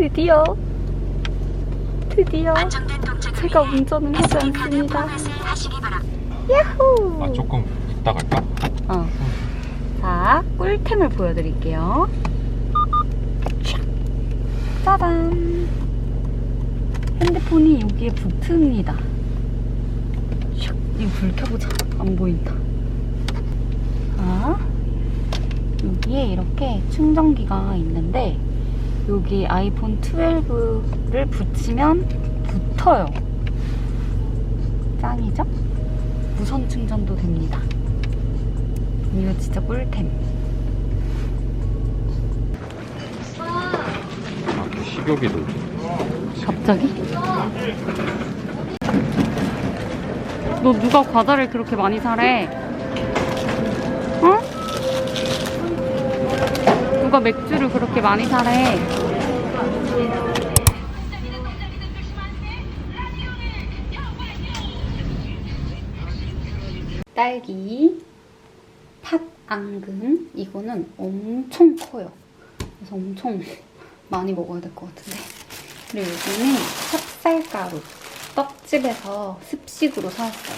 드디어 드디어 제가 운전을 하지 않습니다. 야호! 아 조금 이따 갈까? 어. 자, 꿀템을 보여드릴게요. 짜잔! 핸드폰이 여기에 붙습니다. 슉! 이거 불 켜보자. 안 보인다. 자, 여기에 이렇게 충전기가 있는데, 여기 아이폰 12를 붙이면 붙어요. 짱이죠? 무선 충전도 됩니다. 이거 진짜 꿀템. 아 식욕이 돌지 갑자기? 너 누가 과자를 그렇게 많이 사래? 누가 맥주를 그렇게 많이 사래? 딸기, 팥 앙금 이거는 엄청 커요. 그래서 엄청 많이 먹어야 될 것 같은데. 그리고 여기는 찹쌀가루. 떡집에서 습식으로 사왔어요.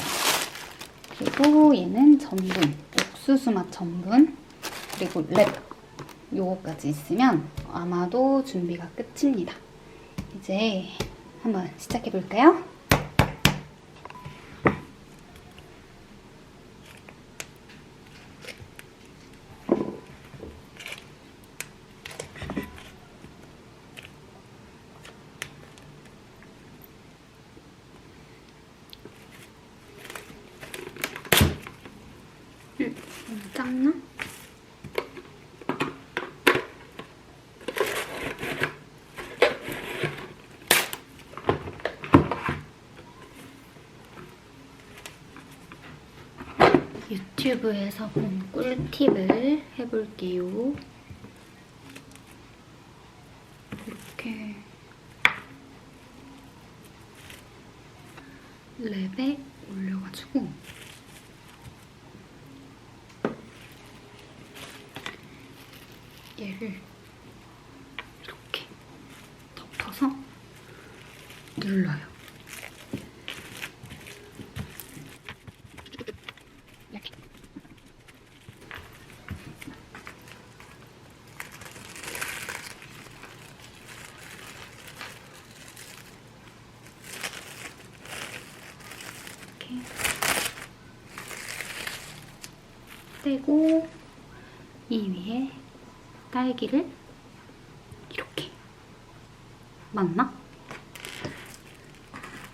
그리고 얘는 전분. 옥수수 맛 전분. 그리고 랩. 요거까지 있으면 아마도 준비가 끝입니다. 이제 한번 시작해 볼까요? 너무 작나? 유튜브에서 본 꿀팁을 해볼게요. 이렇게 랩에 올려가지고 얘를 이렇게 덮어서 눌러요. 이렇게. 이렇게 떼고 이 위에 딸기를 이렇게. 맞나?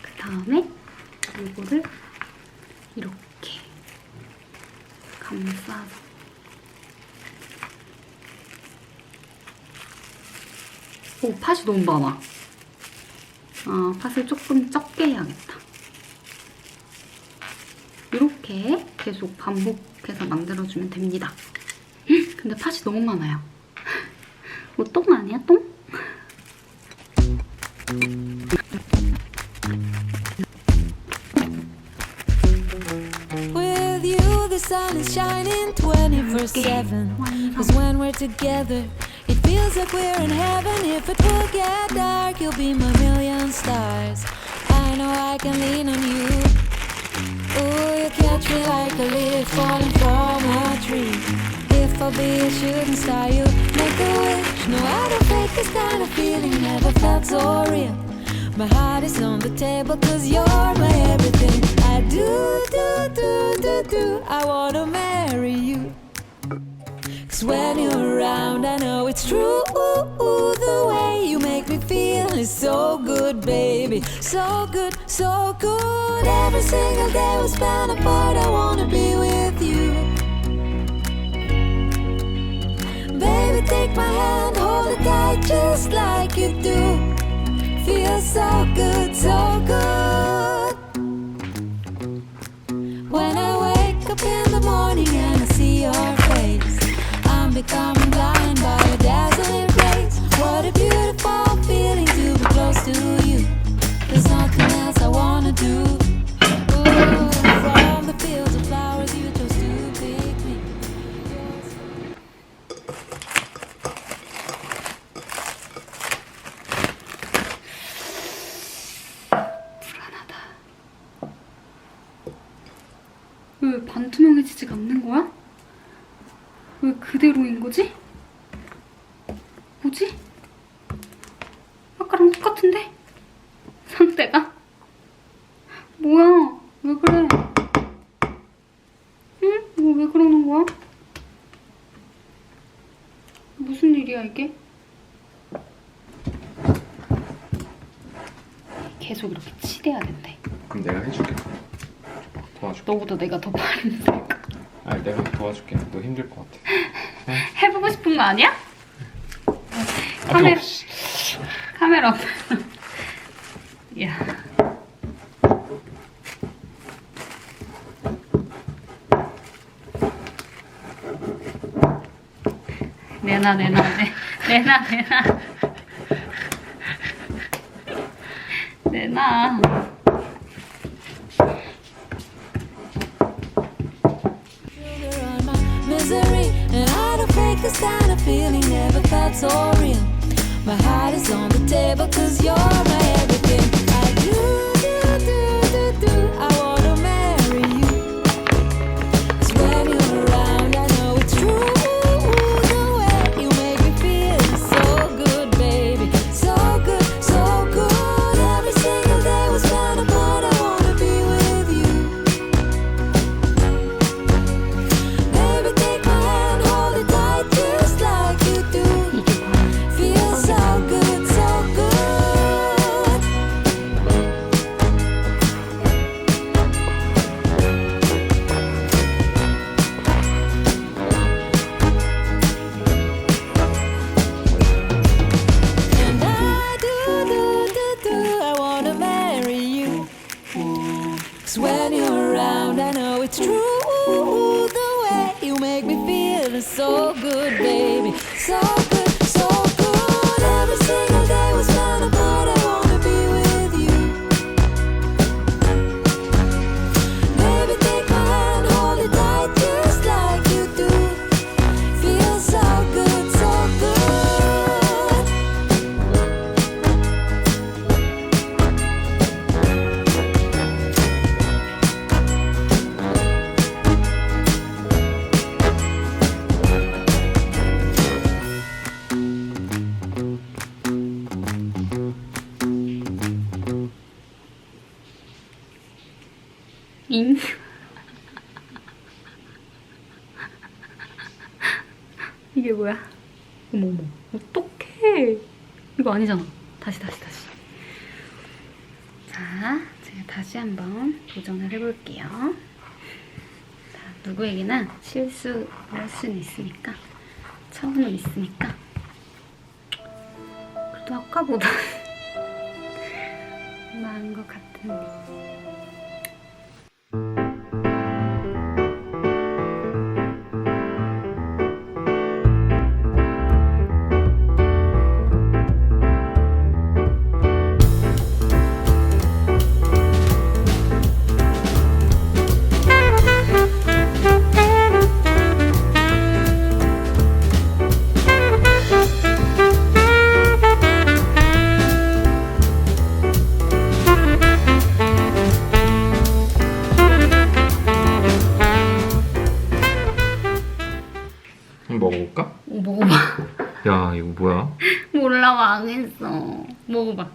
그 다음에 이거를 이렇게 감싸서. 오 팥이 너무 많아. 아 팥을 조금 적게 해야겠다. 이렇게 계속 반복 해서 만들어주면 됩니다 헉, 근데 팥이 너무 많아요 뭐 똥 아니야 똥? With you, the sun is shining 24 7. Cause when we're together, it feels like we're in heaven. If it will get dark, you'll be my million stars. I know I can lean on you. Ooh, you catch me like a leaf falling from a tree. If I'll be a shooting star, you make a wish. No, I don't fake this kind of feeling, never felt so real. My heart is on the table cause you're my everything. I do, do, do, do, do. I wanna marry you. Cause when you're around, I know it's true. Ooh, The way you make me feel is so good, baby. So good, so good. Every single day we spend apart, I wanna be with you. Baby, take my hand, hold it tight just like you do. Feels so good, 반투명해지지가 않는 거야? 왜 그대로인 거지? 뭐지? 아까랑 똑같은데? 상태가? 뭐야? 왜 그래? 응? 이거 왜 그러는 거야? 무슨 일이야 이게? 계속 이렇게 치대야 된대. 그럼 내가 해줄게. 도와줄게. 너보다 내가 더 바른데. 아니 내가 도와줄게. 너 힘들 것 같아. 해보고 싶은 거 아니야? 아, 카메라, 좀- 카메라. 야. 내놔, 내놔, 내, 내놔, 내놔. 내놔. Real. My heart is on the table, cause you're my everything. 아니잖아. 다시 다시 다시. 자 제가 다시 한번 도전을 해볼게요. 자 누구에게나 실수를 할 수는 있으니까 처음은 있으니까. 그래도 아까보다 나은 것 같은데 한번 먹어볼까? 어, 먹어봐 야 이거 뭐야? 몰라 망했어 먹어봐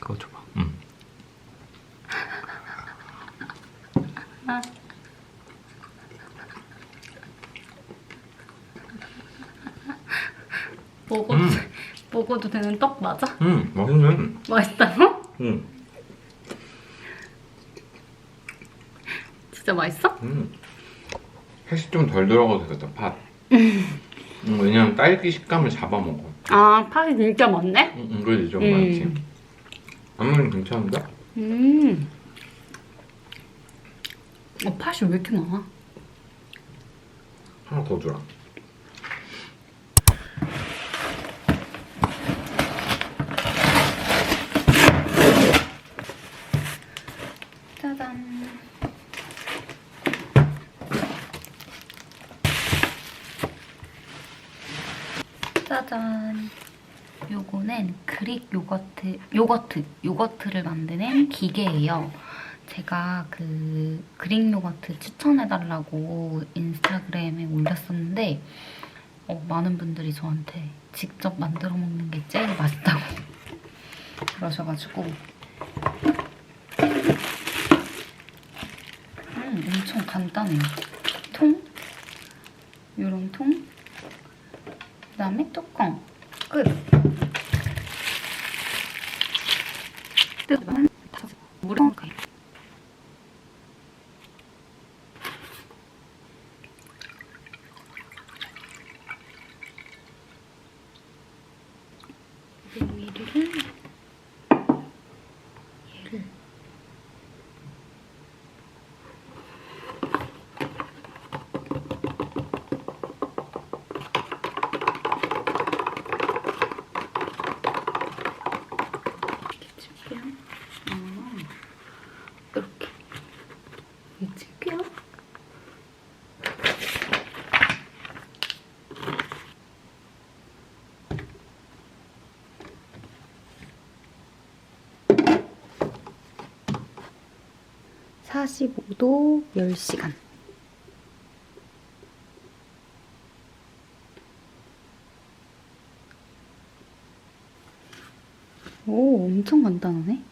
그거 줘봐. 응. 먹어도 음. 먹어도 되는 떡 맞아? 응 맛있네. 맛있다고? 응. 진짜 맛있어? 음. 팥이 좀덜 들어가도 되겠다 팥. 음, 왜냐면 딸기 식감을 잡아먹어. 아 팥이 진짜 많네? 응, 응 그래도 좀 음. 많지. 앞머리는 괜찮은데? 음. 어 팥이 왜 이렇게 많아? 하나 더 주라. 짜잔. 짜잔. 요거트, 요거트, 요거트를 만드는 기계예요. 제가 그 그릭 요거트 추천해달라고 인스타그램에 올렸었는데 어, 많은 분들이 저한테 직접 만들어 먹는 게 제일 맛있다고 그러셔가지고 음, 엄청 간단해요. 통, 요런 통, 그다음에 뚜껑, 끝. 뜨거운 물을 넣을까요? 미리를 얘를 이렇게 칠게요. 아, 이렇게 이렇게 칠게요. (45도) (10시간) 오, 엄청 간단하네.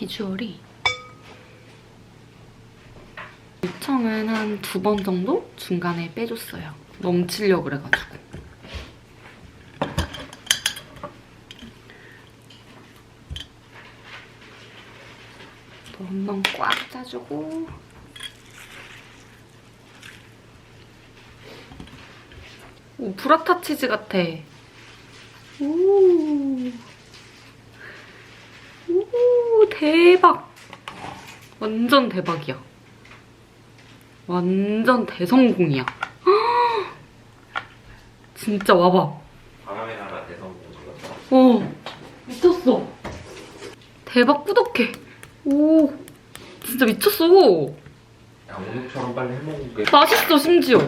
비주얼이 유청은 한 두 번 정도 중간에 빼줬어요. 넘치려고 그래가지고. 또 한 번 꽉 짜주고 오, 브라타 치즈 같아. 오. 오, 대박. 완전 대박이야. 완전 대성공이야. 헉! 진짜 와봐. 바람의 나라 대성공. 어, 미쳤어. 대박 꾸덕해. 오, 진짜 미쳤어. 야 오늘처럼 빨리 해먹게. 맛있어, 심지어.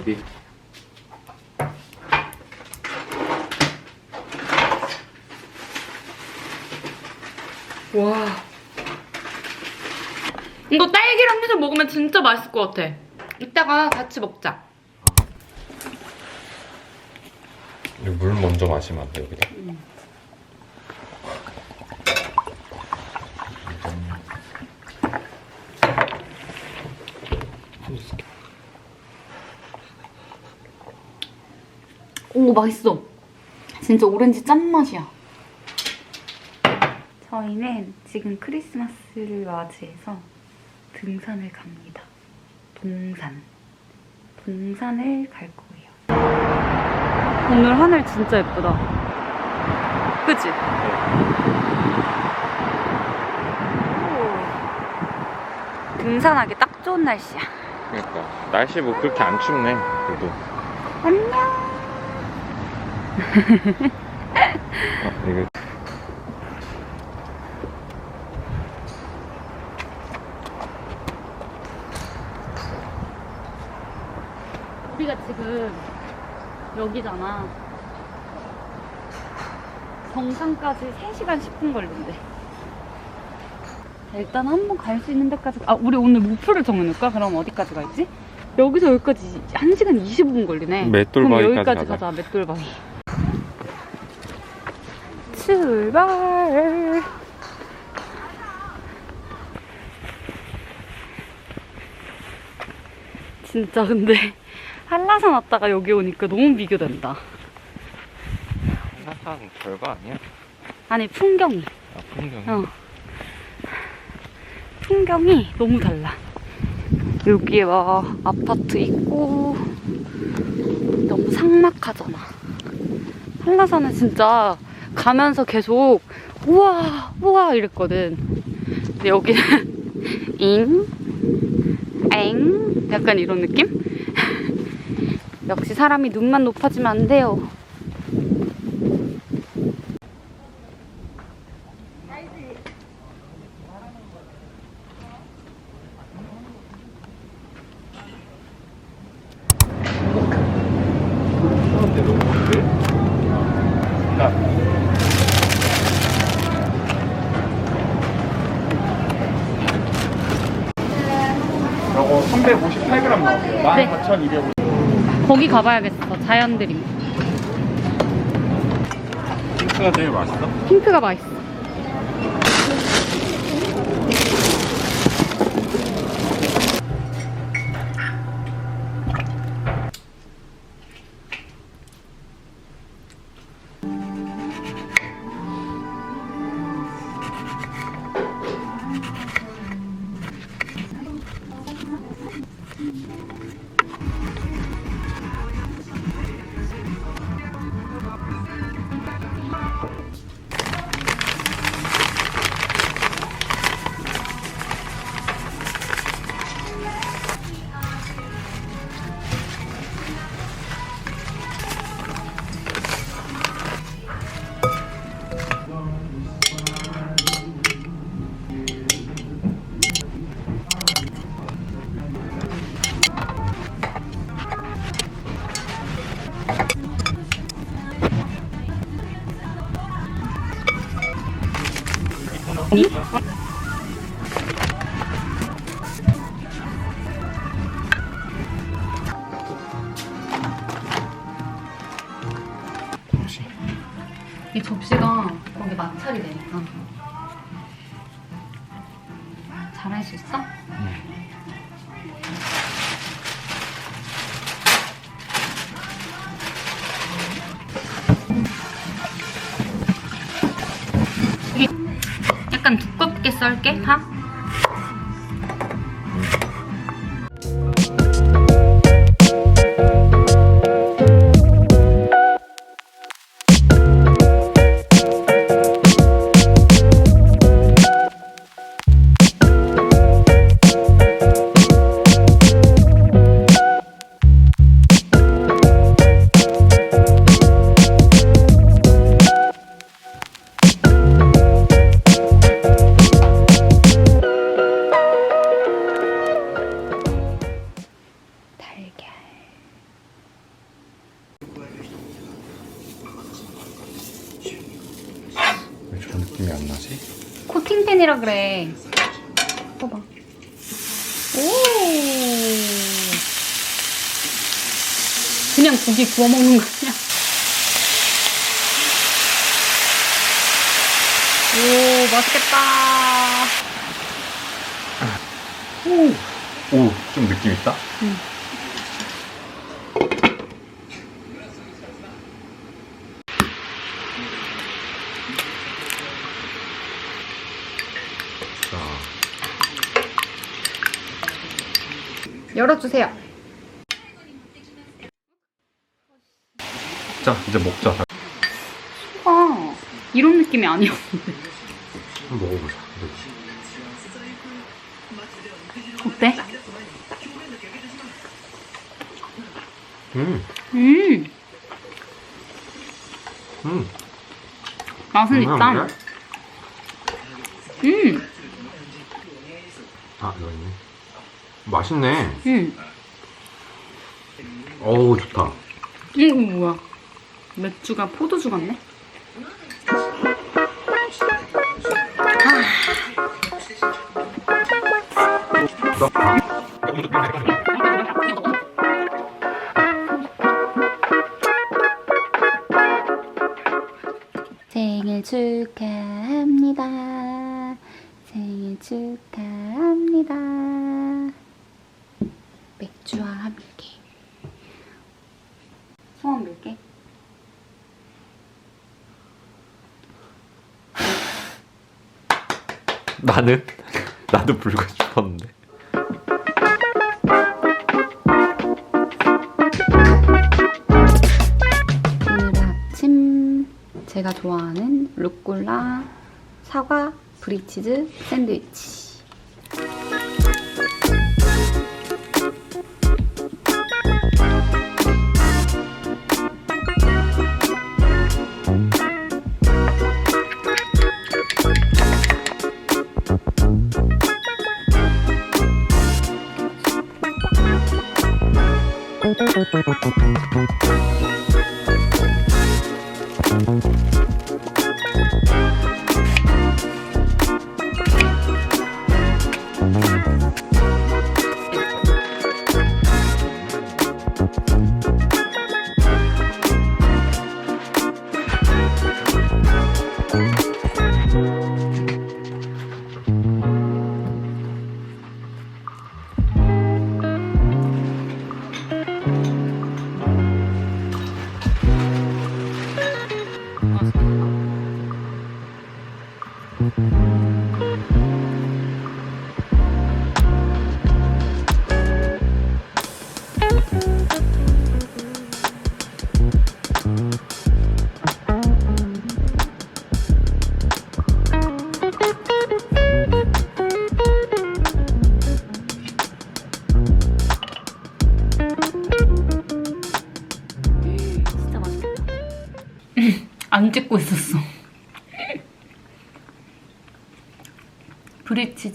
어디? 와. 이거 딸기랑 해서 먹으면 진짜 맛있을 것 같아. 이따가 같이 먹자. 물 먼저 마시면 안 돼, 여기다? 오, 맛있어. 진짜 오렌지 짠맛이야. 저희는 지금 크리스마스를 맞이해서 등산을 갑니다. 동산. 동산을 갈 거예요. 오늘 하늘 진짜 예쁘다. 그치? 등산하기 딱 좋은 날씨야. 그러니까 날씨 뭐 그렇게 안 춥네. 그래도. 안녕. 아, 이거 우리가 지금 여기잖아. 정상까지 3시간 10분 걸린대. 일단 한번 갈 수 있는 데까지. 아, 우리 오늘 목표를 정해놓을까? 그럼 어디까지 갈지? 여기서 여기까지 1시간 25분 걸리네. 맷돌바위까지 그럼 여기까지 가자. 가자, 맷돌바위. 출발. 진짜 근데 한라산 왔다가 여기 오니까 너무 비교된다. 한라산 별거 아니야? 아니 풍경이. 아, 풍경. 어. 풍경이 너무 달라. 여기에 막 아파트 있고 너무 삭막하잖아. 한라산은 진짜 가면서 계속 우와 우와 이랬거든. 근데 여기는 잉, 엥 약간 이런 느낌? 역시 사람이 눈만 높아지면 안 돼요. 사람들 너무 많은데? 요거 358g 나오세요. 네. 14,250. 거기 가봐야겠어. 자연드림. 핑크가 제일 맛있어? 핑크가 맛있어. 이 썰게 다? 그냥 고기 구워 먹는 거 아니야? 오, 맛있겠다. 오, 좀 느낌 있다? 응. 자, 열어주세요. 자 이제 먹자. 아, 이런 느낌이 아니었는데. 한번 먹어보자. 어때? 음, 음, 음. 맛은 있다. 음, 음, 아 이거 있네. 맛있네. 음. 어우 좋다. 이거 뭐야? 맥주가 포도주 같네. 생일 축하합니다. 생일 축하합니다. 맥주와 함께. 나는 나도 불고 싶었는데. 오늘 아침 제가 좋아하는 루꼴라 사과 브리치즈 샌드위치. 진짜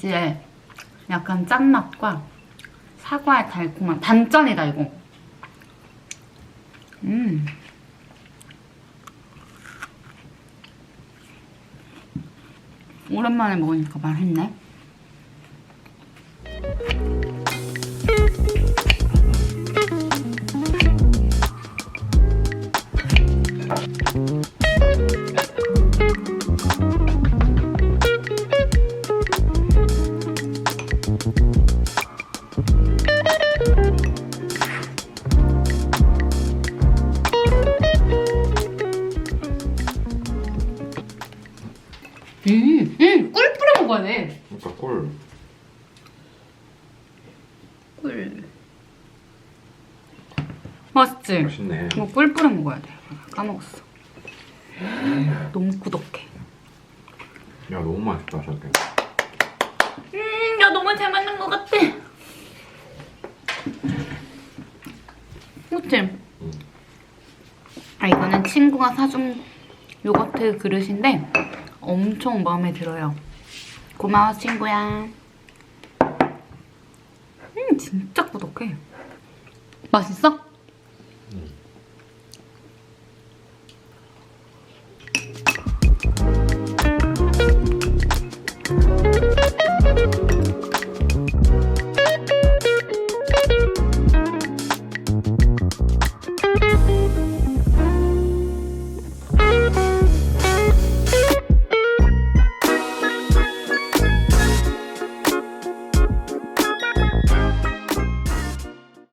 브리치즈의 약간 짠맛과 사과의 달콤한 단짠이다 이거. 음. 오랜만에 먹으니까 맛있네. 꿀 뿌려 먹어야 돼. 까먹었어. 너무 꾸덕해. 야 너무 맛있다 저게. 음, 야 너무 잘 맞는 것 같아. 그치? 음. 아 이거는 친구가 사준 요거트 그릇인데 엄청 마음에 들어요. 고마워 친구야. 음 진짜 꾸덕해. 맛있어?